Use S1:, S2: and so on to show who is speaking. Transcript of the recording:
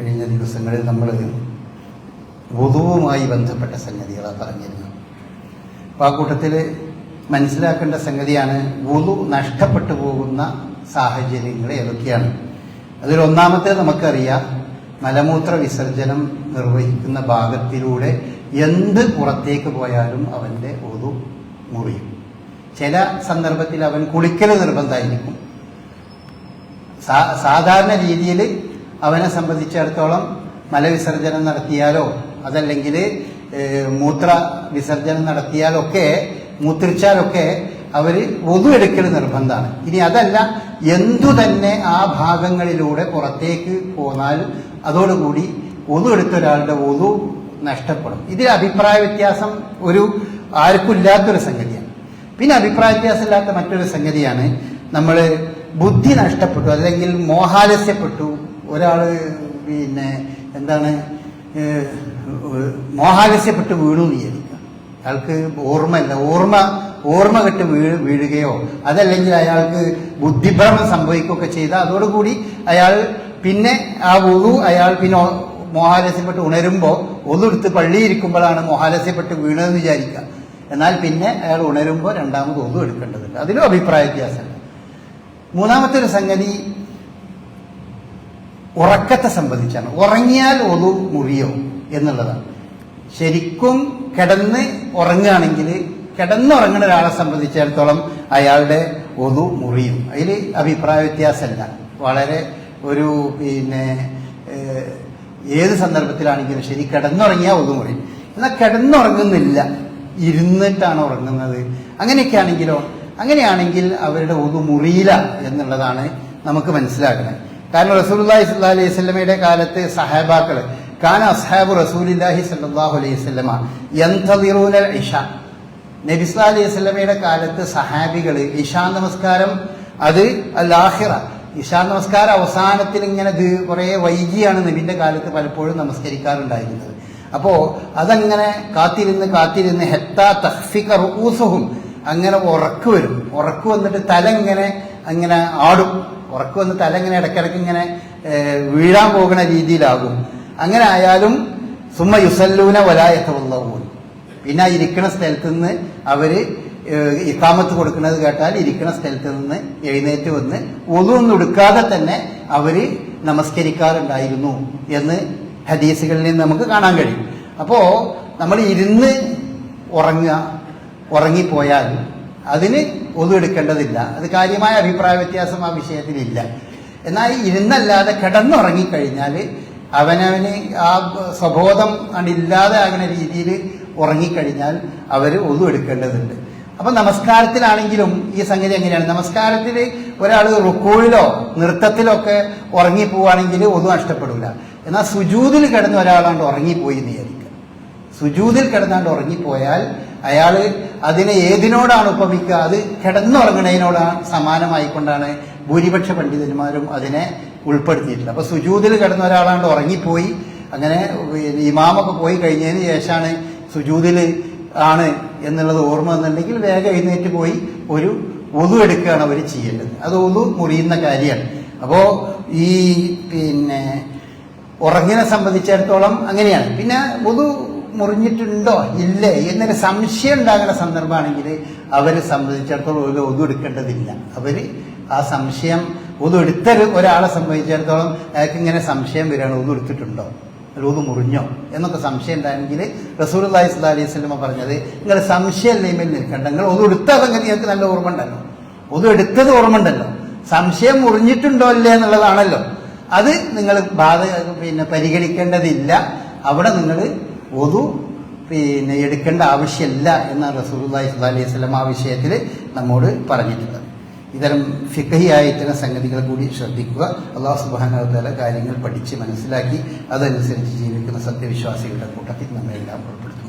S1: കഴിഞ്ഞ ദിവസങ്ങളിൽ നമ്മൾ വധുവുമായി ബന്ധപ്പെട്ട സംഗതികളാണ് പറഞ്ഞിരുന്നത്. അപ്പോൾ ആ കൂട്ടത്തിൽ മനസ്സിലാക്കേണ്ട സംഗതിയാണ് വുളു നഷ്ടപ്പെട്ടു പോകുന്ന സാഹചര്യങ്ങൾ ഏതൊക്കെയാണ്. അതിലൊന്നാമത്തെ നമുക്കറിയാം മലമൂത്ര വിസർജനം നിർവഹിക്കുന്ന ഭാഗത്തിലൂടെ എന്ത് പുറത്തേക്ക് പോയാലും അവന്റെ ഒതു മുറിയും. ചില സന്ദർഭത്തിൽ അവൻ കുളിക്കൽ നിർബന്ധമായിരിക്കും. സാധാരണ രീതിയിൽ അവനെ സംബന്ധിച്ചിടത്തോളം മലവിസർജനം നടത്തിയാലോ അതല്ലെങ്കിൽ മൂത്ര വിസർജനം നടത്തിയാലൊക്കെ മൂത്രിച്ചാലൊക്കെ അവർ എടുക്കൽ നിർബന്ധമാണ്. ഇനി അതല്ല എന്തു തന്നെ ആ ഭാഗങ്ങളിലൂടെ പുറത്തേക്ക് പോന്നാൽ അതോടുകൂടി ഒതു എടുത്ത ഒരാളുടെ ഒതു നഷ്ടപ്പെടും. ഇതിൽ അഭിപ്രായ വ്യത്യാസം ഒരു ആർക്കും ഇല്ലാത്തൊരു സംഗതിയാണ്. പിന്നെ അഭിപ്രായ വ്യത്യാസമില്ലാത്ത മറ്റൊരു സംഗതിയാണ് നമ്മൾ ബുദ്ധി നഷ്ടപ്പെട്ടു അല്ലെങ്കിൽ മോഹാലസ്യപ്പെട്ടു ഒരാൾ പിന്നെ എന്താണ് മോഹാലസ്യപ്പെട്ട് വീണു വിചാരിക്കുക. അയാൾക്ക് ഓർമ്മയില്ല. ഓർമ്മ ഓർമ്മ കെട്ട് വീഴ് വീഴുകയോ അതല്ലെങ്കിൽ അയാൾക്ക് ബുദ്ധിഭ്രമം സംഭവിക്കുകയൊക്കെ ചെയ്ത അതോടുകൂടി അയാൾ പിന്നെ ആ ഉളു അയാൾ പിന്നെ മോഹാലസ്യപ്പെട്ട് ഉണരുമ്പോൾ ഒന്നെടുത്ത് പള്ളിയിരിക്കുമ്പോഴാണ് മോഹാലസ്യപ്പെട്ട് വീണതെന്ന് വിചാരിക്കുക. എന്നാൽ പിന്നെ അയാൾ ഉണരുമ്പോൾ രണ്ടാമത് ഒന്നും എടുക്കേണ്ടതുണ്ട് അതിലും അഭിപ്രായ വ്യത്യാസമുണ്ട് മൂന്നാമത്തെ ഒരു സംഗതി ഉറക്കത്തെ സംബന്ധിച്ചാണ്. ഉറങ്ങിയാൽ ഒതു മുറിയോ എന്നുള്ളതാണ്. ശരിക്കും കിടന്ന് ഉറങ്ങുകയാണെങ്കിൽ കിടന്നുറങ്ങുന്ന ഒരാളെ സംബന്ധിച്ചിടത്തോളം അയാളുടെ ഒതു മുറിയും. അതിൽ അഭിപ്രായ വ്യത്യാസമല്ല. വളരെ ഒരു പിന്നെ ഏത് സന്ദർഭത്തിലാണെങ്കിലും ശരി കിടന്നുറങ്ങിയാൽ ഒതു മുറിയും എന്നാൽ കിടന്നുറങ്ങുന്നില്ല. ഇരുന്നിട്ടാണ് ഉറങ്ങുന്നത്. അങ്ങനെയൊക്കെ ആണെങ്കിലോ അങ്ങനെയാണെങ്കിൽ അവരുടെ ഒതു മുറിയില്ല എന്നുള്ളതാണ് നമുക്ക് മനസ്സിലാക്കുന്നത് കാരണം റസൂലുള്ളാഹി സ്വല്ലല്ലാഹി അലൈഹി കാലത്ത് സഹാബാക്കൾ കാന അസ്ഹാബു റസൂലില്ലാഹി സ്വല്ലല്ലാഹു അലൈഹി ഇഷ നബി സല്ലല്ലാഹു അലൈഹി വസല്ലമയുടെ കാലത്ത് സഹാബികൾ ഇഷാ നമസ്കാരം അത് അല്ലാഹിറ ഇഷാ നമസ്കാരം അവസാനത്തിൽ ഇങ്ങനെ കുറേ വൈകിയാണ് നബിന്റെ കാലത്ത് പലപ്പോഴും നമസ്കരിക്കാറുണ്ടായിരുന്നത്. അപ്പോ അതങ്ങനെ കാത്തിരുന്ന് കാത്തിരുന്ന് ഹെത്താ തഹ്ഫിക്ക റൂസുഹും അങ്ങനെ ഉറക്കു വരും. ഉറക്കു വന്നിട്ട് തല ഇങ്ങനെ അങ്ങനെ ആടും. ഉറക്ക് വന്ന് തല ഇങ്ങനെ ഇടയ്ക്കിടയ്ക്ക് ഇങ്ങനെ വീഴാൻ പോകുന്ന രീതിയിലാകും. അങ്ങനെ ആയാലും സുമ യുസല്ലൂന വലായത്തവുള്ളവും പിന്നെ ആ ഇരിക്കുന്ന സ്ഥലത്ത് നിന്ന് അവർ ഇത്താമത്ത് കൊടുക്കുന്നത് കേട്ടാൽ ഇരിക്കുന്ന സ്ഥലത്ത് നിന്ന് എഴുന്നേറ്റ് വന്ന് ഒന്നും എടുക്കാതെ തന്നെ അവർ നമസ്കരിക്കാറുണ്ടായിരുന്നു എന്ന് ഹദീസുകളിൽ നിന്ന് നമുക്ക് കാണാൻ കഴിയും. അപ്പോ നമ്മൾ ഇരുന്ന് ഉറങ്ങുക ഉറങ്ങിപ്പോയാൽ അതിന് ഒതു എടുക്കേണ്ടതില്ല. അത് കാര്യമായ അഭിപ്രായ വ്യത്യാസം ആ വിഷയത്തിലില്ല. എന്നാൽ ഇരുന്നല്ലാതെ കിടന്നുറങ്ങിക്കഴിഞ്ഞാൽ അവനവന് ആ സ്വബോധം ഇല്ലാതെ ആകുന്ന രീതിയിൽ ഉറങ്ങിക്കഴിഞ്ഞാൽ അവർ ഒതു എടുക്കേണ്ടതുണ്ട്. അപ്പൊ നമസ്കാരത്തിലാണെങ്കിലും ഈ സംഗതി എങ്ങനെയാണ്? നമസ്കാരത്തിൽ ഒരാൾ റുക്കോയിലോ നൃത്തത്തിലോ ഒക്കെ ഉറങ്ങിപ്പോവാണെങ്കിൽ ഒന്നും നഷ്ടപ്പെടില്ല എന്നാൽ സുജൂതിൽ കിടന്ന ഒരാളാണ്ട് ഉറങ്ങിപ്പോയി നേരി സുജൂതിൽ കിടന്നാണ്ട് ഉറങ്ങിപ്പോയാൽ അയാൾ അതിനെ ഏതിനോടാണ് ഉപമിക്കുക? അത് കിടന്നുറങ്ങണതിനോടാണ് സമാനമായിക്കൊണ്ടാണ് ഭൂരിപക്ഷ പണ്ഡിതന്മാരും അതിനെ ഉൾപ്പെടുത്തിയിട്ടുള്ളത്. അപ്പൊ സുജൂതിൽ കിടന്ന ഒരാളാണ്ട് ഉറങ്ങിപ്പോയി. അങ്ങനെ ഇമാമൊക്കെ പോയി കഴിഞ്ഞതിന് ശേഷമാണ് സുജൂതിൽ ആണ് എന്നുള്ളത് ഓർമ്മ എന്നുണ്ടെങ്കിൽ വേഗം എഴുന്നേറ്റ് പോയി ഒരു ഒതു എടുക്കുകയാണ് അവർ ചെയ്യേണ്ടത്. അത് ഒതു മുറിയുന്ന കാര്യമാണ്. അപ്പോൾ ഈ പിന്നെ ഉറങ്ങിനെ സംബന്ധിച്ചിടത്തോളം അങ്ങനെയാണ്. പിന്നെ ഒതു മുറിഞ്ഞിട്ടുണ്ടോ? ഇല്ലേ? എന്നൊരു സംശയം ഉണ്ടാകുന്ന സന്ദർഭമാണെങ്കിൽ അവരെ സംബന്ധിച്ചിടത്തോളം ഒരു ഒതു എടുക്കേണ്ടതില്ല. അവർ ആ സംശയം ഒതു എടുത്ത ഒരു- ഒരാളെ സംബന്ധിച്ചിടത്തോളം അയാൾക്ക് ഇങ്ങനെ സംശയം വരികയാണ്. ഒതു എടുത്തിട്ടുണ്ടോ? അല്ല മുറിഞ്ഞോ? എന്നൊക്കെ സംശയം ഉണ്ടായെങ്കിൽ സ്വല്ലാ അലൈഹി സ്വലമ പറഞ്ഞത് നിങ്ങൾ സംശയം ലൈമിൽ നിൽക്കണ്ട. നിങ്ങൾ ഒതു എടുത്ത സംഗതി നിങ്ങൾക്ക് നല്ല ഓർമ്മ ഉണ്ടല്ലോ. ഒതു എടുത്തത് ഓർമ്മ ഉണ്ടല്ലോ. സംശയം മുറിഞ്ഞിട്ടുണ്ടോ ഇല്ലേ എന്നുള്ളതാണല്ലോ. അത് നിങ്ങൾ ബാധ പിന്നെ പരിഗണിക്കേണ്ടതില്ല. അവിടെ നിങ്ങൾ ഒതു പിന്നെ എടുക്കേണ്ട ആവശ്യമില്ല എന്നാണ് റസൂലുള്ളാഹി സ്വല്ലല്ലാഹി അലൈഹി വസല്ലം ആ വിഷയത്തിൽ നമ്മോട് പറഞ്ഞിട്ടുള്ളത് ഇത്തരം ഫിഖഹിയായ ഇത്തരം സംഗതികൾ കൂടി ശ്രദ്ധിക്കുക. അള്ളാഹു സുബ്ഹാനഹു തആല കാര്യങ്ങൾ പഠിച്ച് മനസ്സിലാക്കി അതനുസരിച്ച് ജീവിക്കുന്ന സത്യവിശ്വാസികളുടെ കൂട്ടത്തിൽ നമ്മളെല്ലാം എല്ലാം ഉൾപ്പെടുത്തും